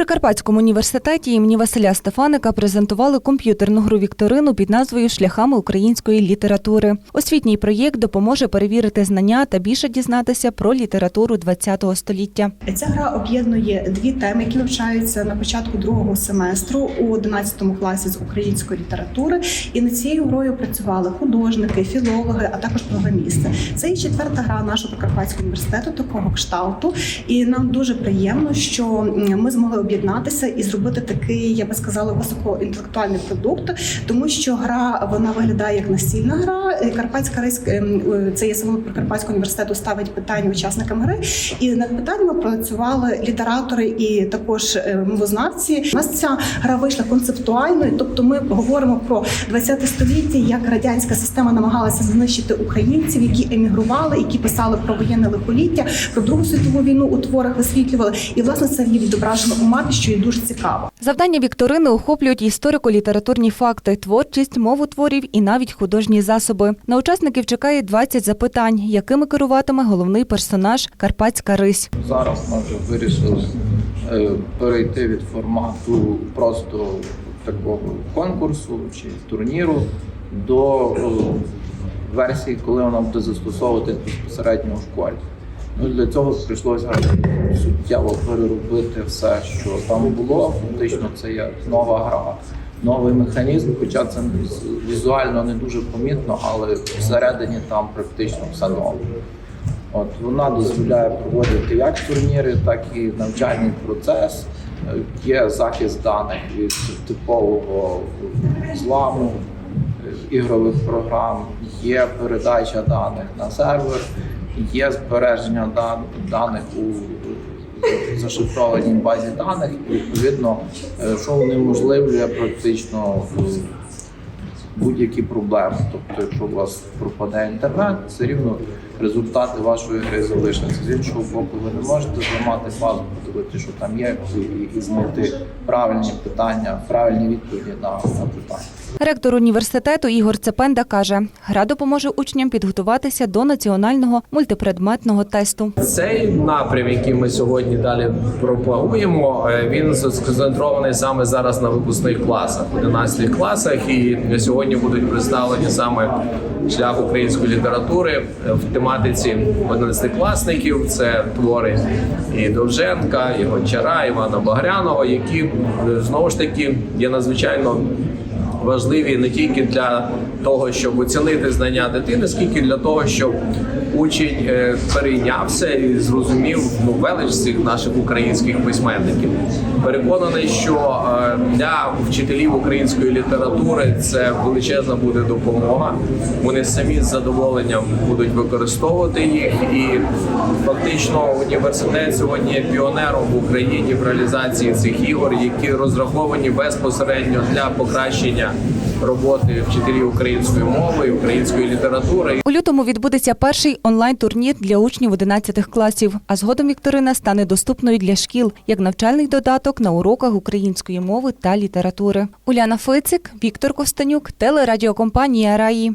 Прикарпатському університеті імені Василя Стефаника презентували комп'ютерну гру Вікторину під назвою Шляхами української літератури. Освітній проєкт допоможе перевірити знання та більше дізнатися про літературу ХХ століття. Ця гра об'єднує дві теми, які навчаються на початку другого семестру у 11 класі з української літератури. І над цією грою працювали художники, філологи, а також програмісти. Це і четверта гра нашого Прикарпатського університету такого кшталту. І нам дуже приємно, що ми змогли об'єднатися і зробити такий, я би сказала, високоінтелектуальний продукт, тому що гра вона виглядає як настільна гра. Е, Карпатська рись ем, е, це є символ Прикарпатського університету ставить питання учасникам гри. І над питаннями працювали літератори і також е, мовознавці. У нас ця гра вийшла концептуальною, тобто ми говоримо про 20 століття, як радянська система намагалася знищити українців, які емігрували, які писали про воєнне лихоліття, про Другу світову війну у творах висвітлювали. І власне це є відображено у мапі, що є дуже цікаво. Завдання Вікторини охоплюють історико-літературні факти, творчість, мову творів і навіть художні засоби. На учасників чекає 20 запитань, якими керуватиме головний персонаж Карпатська Рись. Зараз ми вже вирішили е, перейти від формату просто такого конкурсу чи турніру до е, версії, коли вона буде застосовувати безпосередньо у школі. Ну, для цього прийшлося суттєво переробити все, що там було. Фактично, це є нова гра, новий механізм, хоча це візуально не дуже помітно, але всередині там практично все нове. От вона дозволяє проводити як турніри, так і навчальний процес. Є захист даних від типового зламу е, ігрових програм, є передача даних на сервер, є збереження дан- даних у зашифрованій базі даних, і відповідно, е, що унеможливлює практично е, будь-які проблеми. Тобто, якщо у вас пропаде інтернет, все рівно результати вашої гри залишаться. З іншого боку, ви не можете зламати базу, подивитися, що там є, і, і знайти правильні питання, правильні відповіді на, на питання. Ректор університету Ігор Цепенда каже, гра допоможе учням підготуватися до національного мультипредметного тесту. Цей напрям, який ми сьогодні далі пропагуємо, е, він сконцентрований саме зараз на випускних класах, 11 класах, і сьогодні будуть представлені саме шлях української літератури в тематиці 11-класників. Це твори і Довженка, і Гончара, Івана Багряного, які е, знову ж таки є надзвичайно важливі не тільки для того, щоб оцінити знання дитини, скільки для того, щоб учень перейнявся і зрозумів ну, велич цих наших українських письменників. Переконаний, що е, для вчителів української літератури це величезна буде допомога. Вони самі з задоволенням будуть використовувати їх, і фактично університет сьогодні є піонером в Україні в реалізації цих ігор, які розраховані безпосередньо для покращення роботи вчителів української мови і української літератури. У лютому відбудеться перший онлайн-турнір для учнів 11 класів, а згодом Вікторина стане доступною для шкіл як навчальний додаток на уроках української мови та літератури. Уляна Фицик, Віктор Костанюк, телерадіокомпанія Раї.